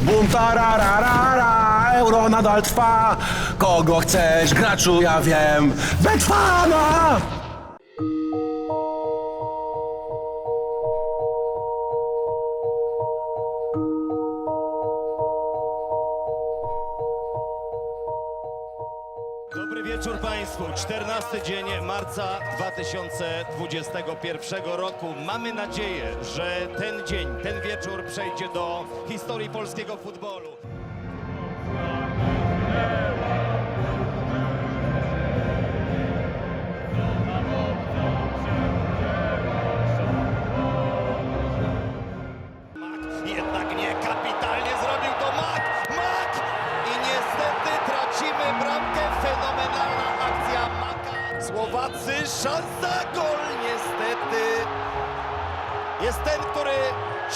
Bum tarararara, euro nadal trwa. Kogo chcesz, graczu, ja wiem. Betfana! Państwu. 14 dzień marca 2021 roku. Mamy nadzieję, że ten dzień, ten wieczór przejdzie do historii polskiego futbolu. Który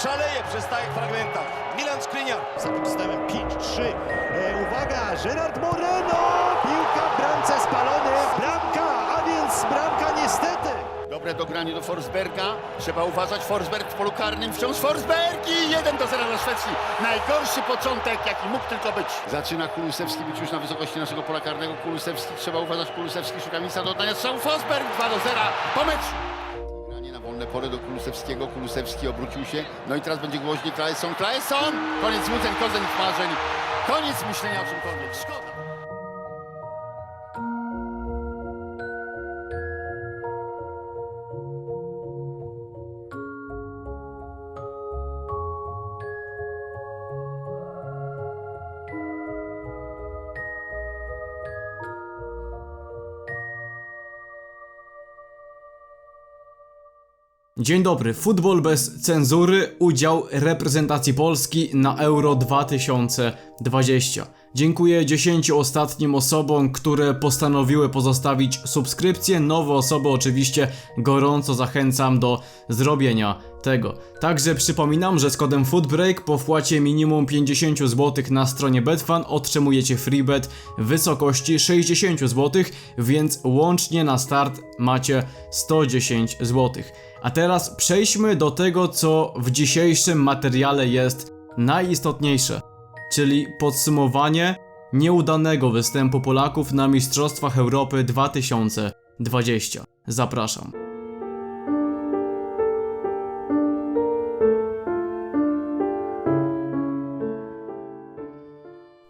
szaleje przy stałych fragmentach. Milan Skriniar. za tym systemem 5-3. E, uwaga, Gerard Moreno! Piłka w bramce spalony. Bramka, a więc bramka niestety. Dobre dogranie do Forsberga. Trzeba uważać. Forsberg w polu karnym. Wciąż Forsberg i 1 do 0 dla Szwecji. Najgorszy początek, jaki mógł tylko być. Zaczyna Kulusewski być już na wysokości naszego pola karnego. Kulusewski, trzeba uważać. Kulusewski szuka miejsca do oddania strzału. Forsberg 2 do 0. Po meczu. Pole do Kulusewskiego. Kulusewski obrócił się. No i teraz będzie głośnik. Klaesson, Klaesson! Koniec złudzeń, korzeń marzeń. Koniec myślenia o czymkolwiek. Szkoda. Dzień dobry, futbol bez cenzury, udział reprezentacji Polski na Euro 2020. Dziękuję 10 ostatnim osobom, które postanowiły pozostawić subskrypcję. Nowe osoby oczywiście gorąco zachęcam do zrobienia tego. Także przypominam, że z kodem FOODBREAK po wpłacie minimum 50 zł na stronie Betfan otrzymujecie freebet w wysokości 60 zł, więc łącznie na start macie 110 zł. A teraz przejdźmy do tego, co w dzisiejszym materiale jest najistotniejsze, czyli podsumowanie nieudanego występu Polaków na Mistrzostwach Europy 2020. Zapraszam.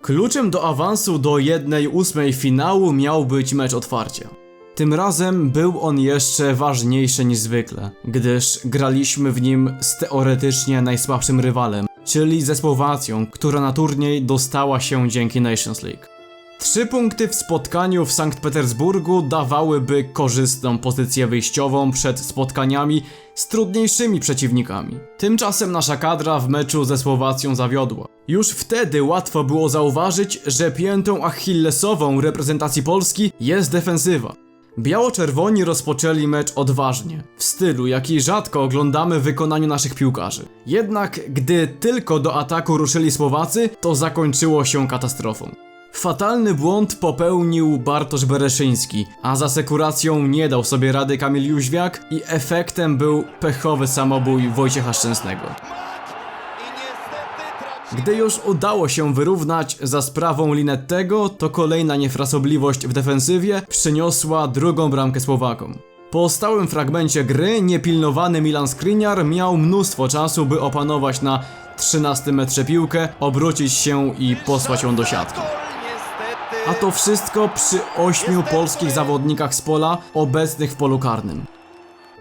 Kluczem do awansu do 1-8 finału miał być mecz otwarcia. Tym razem był on jeszcze ważniejszy niż zwykle, gdyż graliśmy w nim z teoretycznie najsłabszym rywalem, czyli ze Słowacją, która na turniej dostała się dzięki Nations League. Trzy punkty w spotkaniu w Sankt Petersburgu dawałyby korzystną pozycję wyjściową przed spotkaniami z trudniejszymi przeciwnikami. Tymczasem nasza kadra w meczu ze Słowacją zawiodła. Już wtedy łatwo było zauważyć, że piętą achillesową reprezentacji Polski jest defensywa. Biało-czerwoni rozpoczęli mecz odważnie, w stylu jaki rzadko oglądamy w wykonaniu naszych piłkarzy. Jednak gdy tylko do ataku ruszyli Słowacy, to zakończyło się katastrofą. Fatalny błąd popełnił Bartosz Bereszyński, a za sekuracją nie dał sobie rady Kamil Jóźwiak i efektem był pechowy samobój Wojciecha Szczęsnego. Gdy już udało się wyrównać za sprawą Linettego, to kolejna niefrasobliwość w defensywie przyniosła drugą bramkę Słowakom. Po stałym fragmencie gry niepilnowany Milan Skriniar miał mnóstwo czasu, by opanować na 13 metrze piłkę, obrócić się i posłać ją do siatki. A to wszystko przy ośmiu polskich zawodnikach z pola obecnych w polu karnym.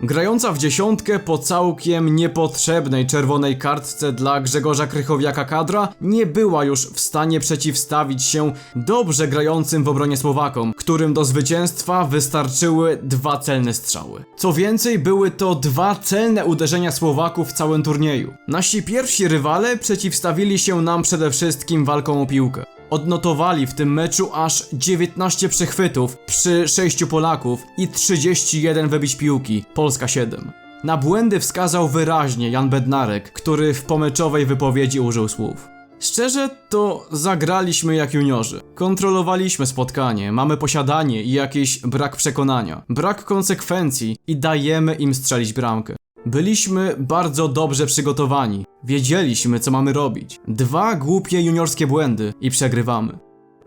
Grająca w dziesiątkę po całkiem niepotrzebnej czerwonej kartce dla Grzegorza Krychowiaka kadra nie była już w stanie przeciwstawić się dobrze grającym w obronie Słowakom, którym do zwycięstwa wystarczyły dwa celne strzały. Co więcej, były to dwa celne uderzenia Słowaków w całym turnieju. Nasi pierwsi rywale przeciwstawili się nam przede wszystkim walką o piłkę. Odnotowali w tym meczu aż 19 przechwytów przy 6 Polaków i 31 wybić piłki, Polska 7. Na błędy wskazał wyraźnie Jan Bednarek, który w pomeczowej wypowiedzi użył słów. Szczerze to zagraliśmy jak juniorzy. Kontrolowaliśmy spotkanie, mamy posiadanie i jakiś brak przekonania, brak konsekwencji i dajemy im strzelić bramkę. Byliśmy bardzo dobrze przygotowani. Wiedzieliśmy, co mamy robić. Dwa głupie juniorskie błędy i przegrywamy.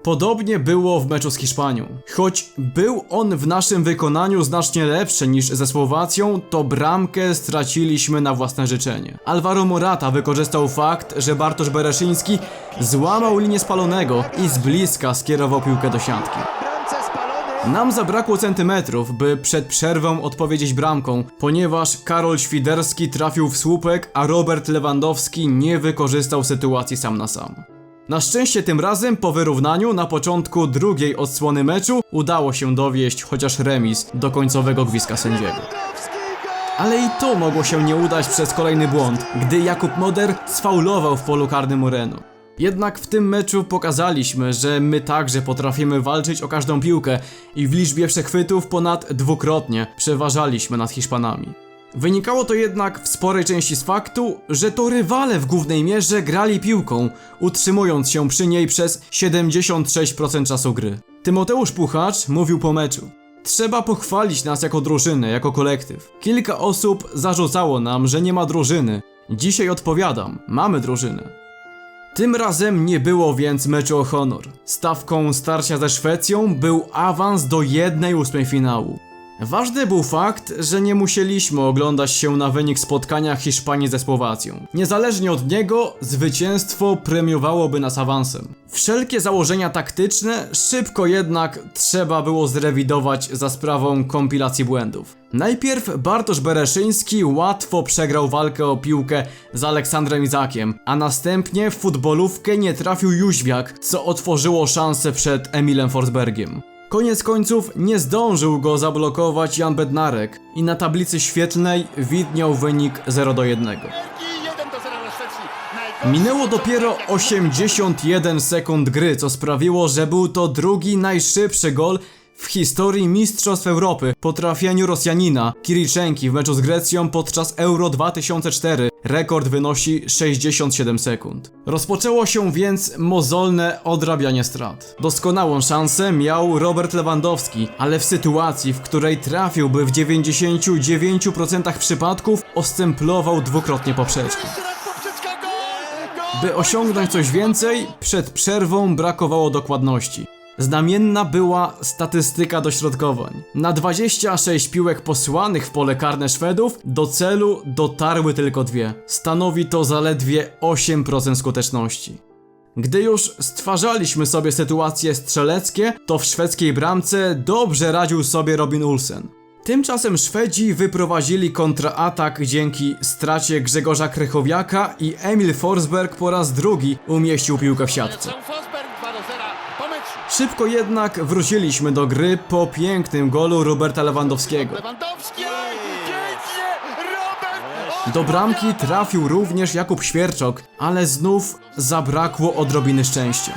Podobnie było w meczu z Hiszpanią. Choć był on w naszym wykonaniu znacznie lepszy niż ze Słowacją, to bramkę straciliśmy na własne życzenie. Alvaro Morata wykorzystał fakt, że Bartosz Bereszyński złamał linię spalonego i z bliska skierował piłkę do siatki. Nam zabrakło centymetrów, by przed przerwą odpowiedzieć bramką, ponieważ Karol Świderski trafił w słupek, a Robert Lewandowski nie wykorzystał sytuacji sam na sam. Na szczęście tym razem po wyrównaniu na początku drugiej odsłony meczu udało się dowieść chociaż remis do końcowego gwizdka sędziego. Ale i to mogło się nie udać przez kolejny błąd, gdy Jakub Moder sfaulował w polu karnym Moreno. Jednak w tym meczu pokazaliśmy, że my także potrafimy walczyć o każdą piłkę i w liczbie przechwytów ponad dwukrotnie przeważaliśmy nad Hiszpanami. Wynikało to jednak w sporej części z faktu, że to rywale w głównej mierze grali piłką, utrzymując się przy niej przez 76% czasu gry. Tymoteusz Puchacz mówił po meczu. Trzeba pochwalić nas jako drużynę, jako kolektyw. Kilka osób zarzucało nam, że nie ma drużyny. Dzisiaj odpowiadam, mamy drużynę. Tym razem nie było więc meczu o honor. Stawką starcia ze Szwecją był awans do 1-8 finału. Ważny był fakt, że nie musieliśmy oglądać się na wynik spotkania Hiszpanii ze Słowacją. Niezależnie od niego, zwycięstwo premiowałoby nas awansem. Wszelkie założenia taktyczne szybko jednak trzeba było zrewidować za sprawą kompilacji błędów. Najpierw Bartosz Bereszyński łatwo przegrał walkę o piłkę z Aleksandrem Izakiem, a następnie w futbolówkę nie trafił Jóźwiak, co otworzyło szansę przed Emilem Forsbergiem. Koniec końców nie zdążył go zablokować Jan Bednarek i na tablicy świetlnej widniał wynik 0 do 1. Belgii 1 do 0 dla Szwecji. Najgorszy Minęło dopiero 81 sekund gry, co sprawiło, że był to drugi najszybszy gol w historii Mistrzostw Europy po trafieniu Rosjanina Kiriczenki w meczu z Grecją podczas Euro 2004. Rekord wynosi 67 sekund. Rozpoczęło się więc mozolne odrabianie strat. Doskonałą szansę miał Robert Lewandowski, ale w sytuacji, w której trafiłby w 99% przypadków, ostemplował dwukrotnie poprzeczkę. By osiągnąć coś więcej, przed przerwą brakowało dokładności. Znamienna była statystyka dośrodkowań. Na 26 piłek posłanych w pole karne Szwedów do celu dotarły tylko dwie. Stanowi to zaledwie 8% skuteczności. Gdy już stwarzaliśmy sobie sytuacje strzeleckie, to w szwedzkiej bramce dobrze radził sobie Robin Olsen. Tymczasem Szwedzi wyprowadzili kontraatak dzięki stracie Grzegorza Krychowiaka i Emil Forsberg po raz drugi umieścił piłkę w siatce. Sam Forsberg 2 do 0 po meczu. Szybko jednak wróciliśmy do gry po pięknym golu Roberta Lewandowskiego. Lewandowski! Do bramki trafił również Jakub Świerczok, ale znów zabrakło odrobiny szczęścia.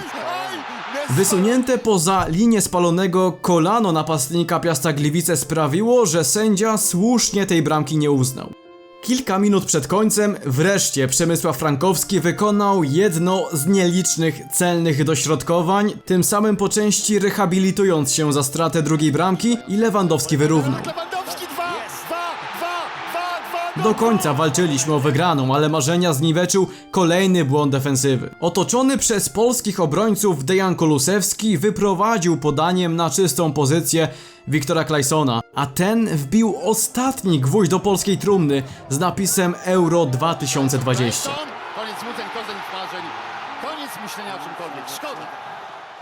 Wysunięte poza linię spalonego kolano napastnika Piasta Gliwice sprawiło, że sędzia słusznie tej bramki nie uznał. Kilka minut przed końcem wreszcie Przemysław Frankowski wykonał jedno z nielicznych celnych dośrodkowań, tym samym po części rehabilitując się za stratę drugiej bramki i Lewandowski wyrównał. Lewandowski 2 2 2 2 2 Do końca walczyliśmy o wygraną, ale marzenia zniweczył kolejny błąd defensywy. Otoczony przez polskich obrońców Dejan Kolusewski wyprowadził podaniem na czystą pozycję Wiktora Klajsona, a ten wbił ostatni gwóźdź do polskiej trumny z napisem Euro 2020. Koniec złudzeń, koniec marzeń, koniec myślenia o czymkolwiek. Szkoda.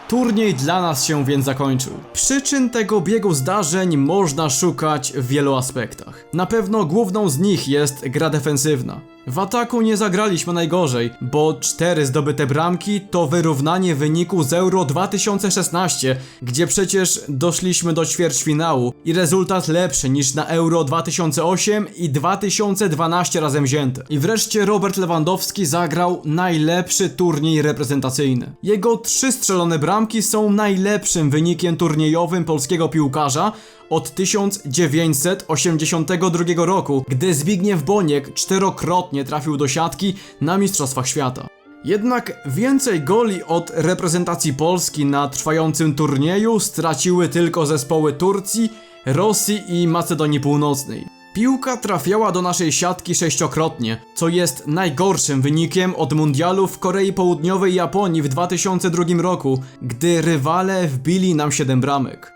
Turniej dla nas się więc zakończył. Przyczyn tego biegu zdarzeń można szukać w wielu aspektach. Na pewno główną z nich jest gra defensywna. W ataku nie zagraliśmy najgorzej, bo cztery zdobyte bramki to wyrównanie wyniku z Euro 2016, gdzie przecież doszliśmy do ćwierćfinału i rezultat lepszy niż na Euro 2008 i 2012 razem wzięte. I wreszcie Robert Lewandowski zagrał najlepszy turniej reprezentacyjny. Jego trzy strzelone bramki są najlepszym wynikiem turniejowym polskiego piłkarza od 1982 roku, gdy Zbigniew Boniek czterokrotnie trafił do siatki na Mistrzostwach Świata. Jednak więcej goli od reprezentacji Polski na trwającym turnieju straciły tylko zespoły Turcji, Rosji i Macedonii Północnej. Piłka trafiała do naszej siatki sześciokrotnie, co jest najgorszym wynikiem od mundialu w Korei Południowej i Japonii w 2002 roku, gdy rywale wbili nam 7 bramek.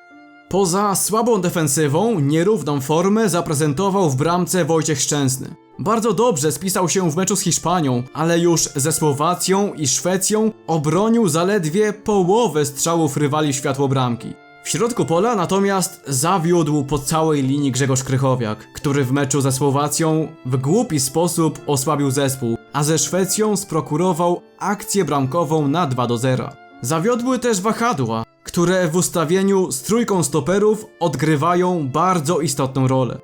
Poza słabą defensywą, nierówną formę zaprezentował w bramce Wojciech Szczęsny. Bardzo dobrze spisał się w meczu z Hiszpanią, ale już ze Słowacją i Szwecją obronił zaledwie połowę strzałów rywali w światło bramki. W środku pola natomiast zawiódł po całej linii Grzegorz Krychowiak, który w meczu ze Słowacją w głupi sposób osłabił zespół, a ze Szwecją sprokurował akcję bramkową na 2 do 0. Zawiodły też wahadła, które w ustawieniu z trójką stoperów odgrywają bardzo istotną rolę.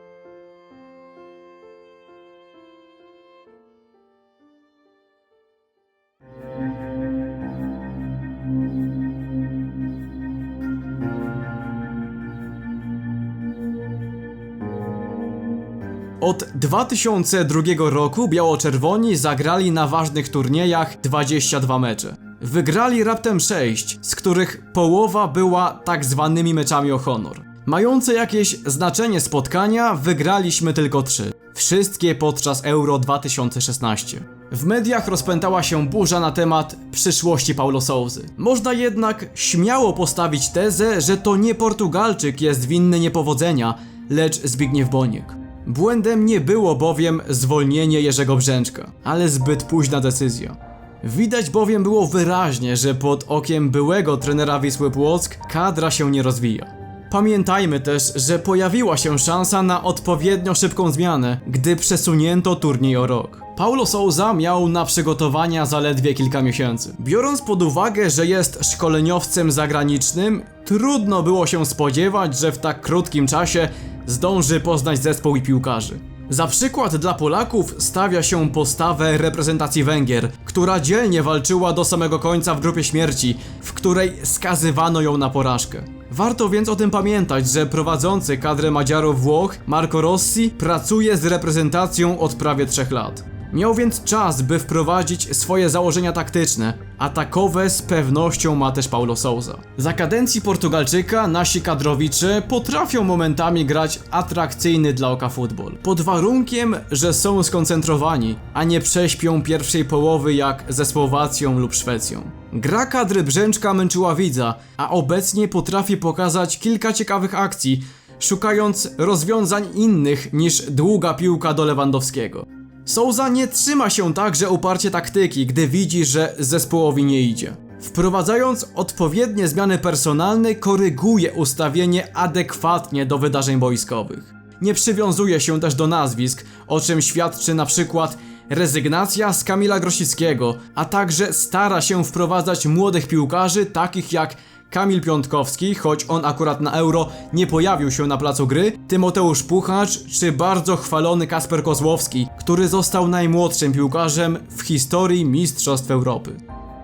Od 2002 roku biało-czerwoni zagrali na ważnych turniejach 22 mecze. Wygrali raptem 6, z których połowa była tak zwanymi meczami o honor. Mające jakieś znaczenie spotkania wygraliśmy tylko 3. Wszystkie podczas Euro 2016. W mediach rozpętała się burza na temat przyszłości Paulo Souzy. Można jednak śmiało postawić tezę, że to nie Portugalczyk jest winny niepowodzenia, lecz Zbigniew Boniek. Błędem nie było bowiem zwolnienie Jerzego Brzęczka, ale zbyt późna decyzja. Widać bowiem było wyraźnie, że pod okiem byłego trenera Wisły Płock kadra się nie rozwija. Pamiętajmy też, że pojawiła się szansa na odpowiednio szybką zmianę, gdy przesunięto turniej o rok. Paulo Souza miał na przygotowania zaledwie kilka miesięcy. Biorąc pod uwagę, że jest szkoleniowcem zagranicznym, trudno było się spodziewać, że w tak krótkim czasie zdąży poznać zespół i piłkarzy. Za przykład dla Polaków stawia się postawę reprezentacji Węgier, która dzielnie walczyła do samego końca w grupie śmierci, w której skazywano ją na porażkę. Warto więc o tym pamiętać, że prowadzący kadrę Madziarów Włoch, Marco Rossi, pracuje z reprezentacją od prawie trzech lat. Miał więc czas, by wprowadzić swoje założenia taktyczne, a takowe z pewnością ma też Paulo Souza. Za kadencji Portugalczyka nasi kadrowicze potrafią momentami grać atrakcyjny dla oka futbol. Pod warunkiem, że są skoncentrowani, a nie prześpią pierwszej połowy jak ze Słowacją lub Szwecją. Gra kadry Brzęczka męczyła widza, a obecnie potrafi pokazać kilka ciekawych akcji, szukając rozwiązań innych niż długa piłka do Lewandowskiego. Souza nie trzyma się także uparcie taktyki, gdy widzi, że zespołowi nie idzie. Wprowadzając odpowiednie zmiany personalne, koryguje ustawienie adekwatnie do wydarzeń boiskowych. Nie przywiązuje się też do nazwisk, o czym świadczy na przykład rezygnacja z Kamila Grosickiego, a także stara się wprowadzać młodych piłkarzy takich jak Kamil Piątkowski, choć on akurat na Euro nie pojawił się na placu gry, Tymoteusz Puchacz czy bardzo chwalony Kasper Kozłowski, który został najmłodszym piłkarzem w historii Mistrzostw Europy.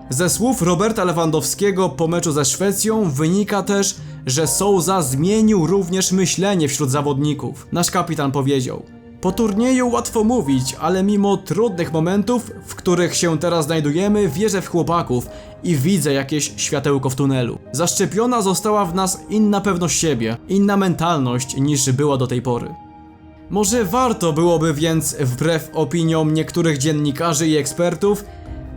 Ze słów Roberta Lewandowskiego po meczu ze Szwecją wynika też, że Souza zmienił również myślenie wśród zawodników. Nasz kapitan powiedział: Po turnieju łatwo mówić, ale mimo trudnych momentów, w których się teraz znajdujemy, wierzę w chłopaków i widzę jakieś światełko w tunelu. Zaszczepiona została w nas inna pewność siebie, inna mentalność niż była do tej pory. Może warto byłoby więc, wbrew opiniom niektórych dziennikarzy i ekspertów,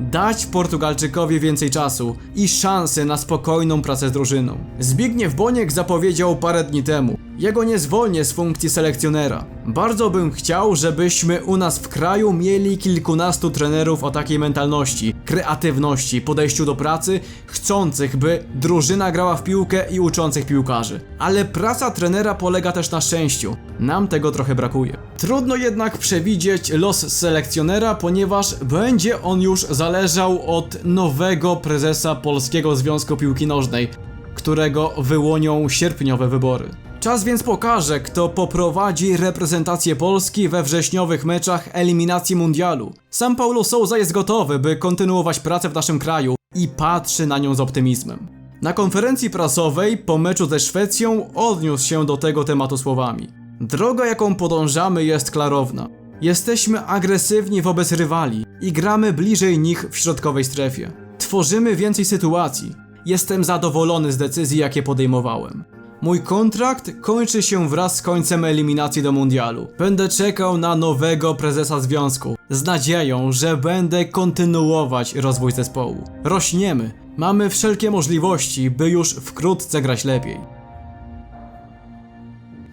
dać Portugalczykowi więcej czasu i szansy na spokojną pracę z drużyną. Zbigniew Boniek zapowiedział parę dni temu. Jego nie zwolnię z funkcji selekcjonera. Bardzo bym chciał, żebyśmy u nas w kraju mieli kilkunastu trenerów o takiej mentalności, kreatywności, podejściu do pracy, chcących, by drużyna grała w piłkę i uczących piłkarzy. Ale praca trenera polega też na szczęściu. Nam tego trochę brakuje. Trudno jednak przewidzieć los selekcjonera, ponieważ będzie on już zależał od nowego prezesa Polskiego Związku Piłki Nożnej, którego wyłonią sierpniowe wybory. Czas więc pokaże, kto poprowadzi reprezentację Polski we wrześniowych meczach eliminacji mundialu. Sam Paulo Souza jest gotowy, by kontynuować pracę w naszym kraju i patrzy na nią z optymizmem. Na konferencji prasowej po meczu ze Szwecją odniósł się do tego tematu słowami. Droga, jaką podążamy, jest klarowna. Jesteśmy agresywni wobec rywali i gramy bliżej nich w środkowej strefie. Tworzymy więcej sytuacji. Jestem zadowolony z decyzji, jakie podejmowałem. Mój kontrakt kończy się wraz z końcem eliminacji do mundialu. Będę czekał na nowego prezesa związku, z nadzieją, że będę kontynuować rozwój zespołu. Rośniemy, mamy wszelkie możliwości, by już wkrótce grać lepiej.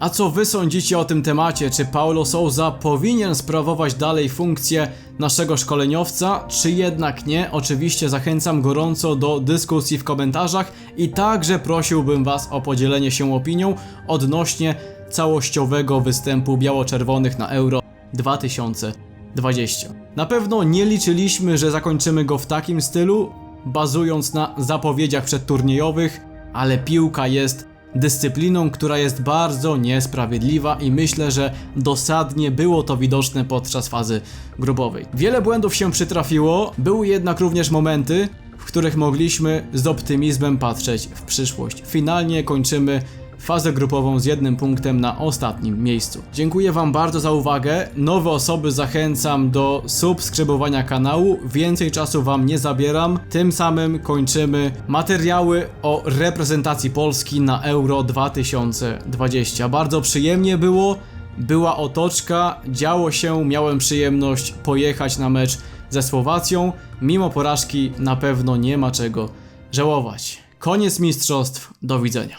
A co wy sądzicie o tym temacie? Czy Paulo Souza powinien sprawować dalej funkcję naszego szkoleniowca, czy jednak nie? Oczywiście zachęcam gorąco do dyskusji w komentarzach i także prosiłbym was o podzielenie się opinią odnośnie całościowego występu biało-czerwonych na Euro 2020. Na pewno nie liczyliśmy, że zakończymy go w takim stylu, bazując na zapowiedziach przedturniejowych, ale piłka jest dyscypliną, która jest bardzo niesprawiedliwa i myślę, że dosadnie było to widoczne podczas fazy grupowej. Wiele błędów się przytrafiło, były jednak również momenty, w których mogliśmy z optymizmem patrzeć w przyszłość. Finalnie kończymy fazę grupową z jednym punktem na ostatnim miejscu. Dziękuję Wam bardzo za uwagę. Nowe osoby zachęcam do subskrybowania kanału. Więcej czasu Wam nie zabieram. Tym samym kończymy materiały o reprezentacji Polski na Euro 2020. Bardzo przyjemnie było. Była otoczka, działo się, miałem przyjemność pojechać na mecz ze Słowacją. Mimo porażki na pewno nie ma czego żałować. Koniec mistrzostw, do widzenia.